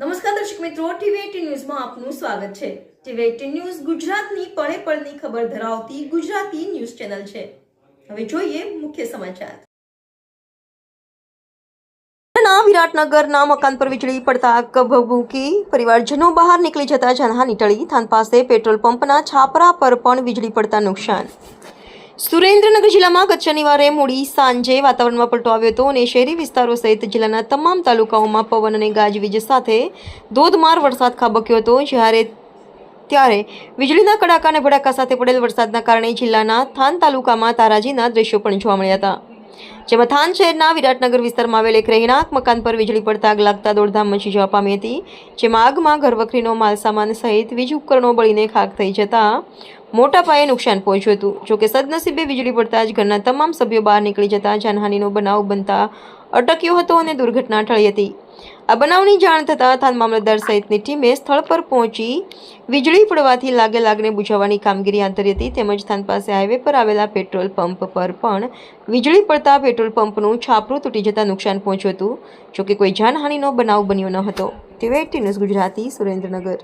નમસ્કાર દર્શક મિત્રો ટીવી એટીન ન્યૂઝમાં આપનું સ્વાગત છે. ટીવી એટીન ન્યૂઝ ગુજરાતની પળે પળની ખબર ધરાવતી ગુજરાતી ન્યૂઝ ચેનલ છે. હવે જોઈએ મુખ્ય સમાચાર. વિરાટનગરના મકાન પર વીજળી પડતા કભભૂકી પરિવારજનો બહાર નીકળી જતા જાનહાની ટળી. થાન પાસે પેટ્રોલ પંપના છાપરા પર પણ વીજળી પડતા નુકસાન. સુરેન્દ્રનગર જિલ્લામાં ગત શનિવારે મોડી સાંજે વાતાવરણમાં પલટો આવ્યો હતો અને શહેરી વિસ્તારો સહિત જિલ્લાના તમામ તાલુકાઓમાં પવન અને ગાજવીજ સાથે ધોધમાર વરસાદ ખાબક્યો હતો. જ્યારે ત્યારે વીજળીના કડાકા અને ભડાકા સાથે પડેલ વરસાદના કારણે જિલ્લાના થાન તાલુકામાં તારાજીના દ્રશ્યો પણ જોવા મળ્યા હતા. જેમાં થાન શહેરના વિરાટનગર વિસ્તારમાં આવેલ એક રહેણાંક મકાન પર વીજળી પડતા આગ લાગતા દોડધામ મચી જવા પામી હતી, જેમાં આગમાં ઘરવખરીનો માલસામાન સહિત વીજ ઉપકરણો બળીને ખાક થઈ જતા મોટા પાયે નુકસાન પહોંચ્યું હતું. જોકે સદનસીબે વીજળી પડતા જ ઘરના તમામ સભ્યો બહાર નીકળી જતા, જાનહાનિનો બનાવ બનતા અટક્યો હતો અને દુર્ઘટના ટળી હતી. આ બનાવની જાણ થતાં થાન મામલતદાર સહિતની ટીમે સ્થળ પર પહોંચી વીજળી પડવાથી લાગે લાગને બુઝાવવાની કામગીરી આંતરી હતી તેમજ થાન પાસે હાઈવે પર આવેલા પેટ્રોલ પંપ પર પણ વીજળી પડતા પેટ્રોલ પંપનું છાપરું તૂટી જતાં નુકસાન પહોંચ્યું હતું, જોકે કોઈ જાનહાનિનો બનાવ બન્યો ન હતો. TV news Gujarati Surendranagar.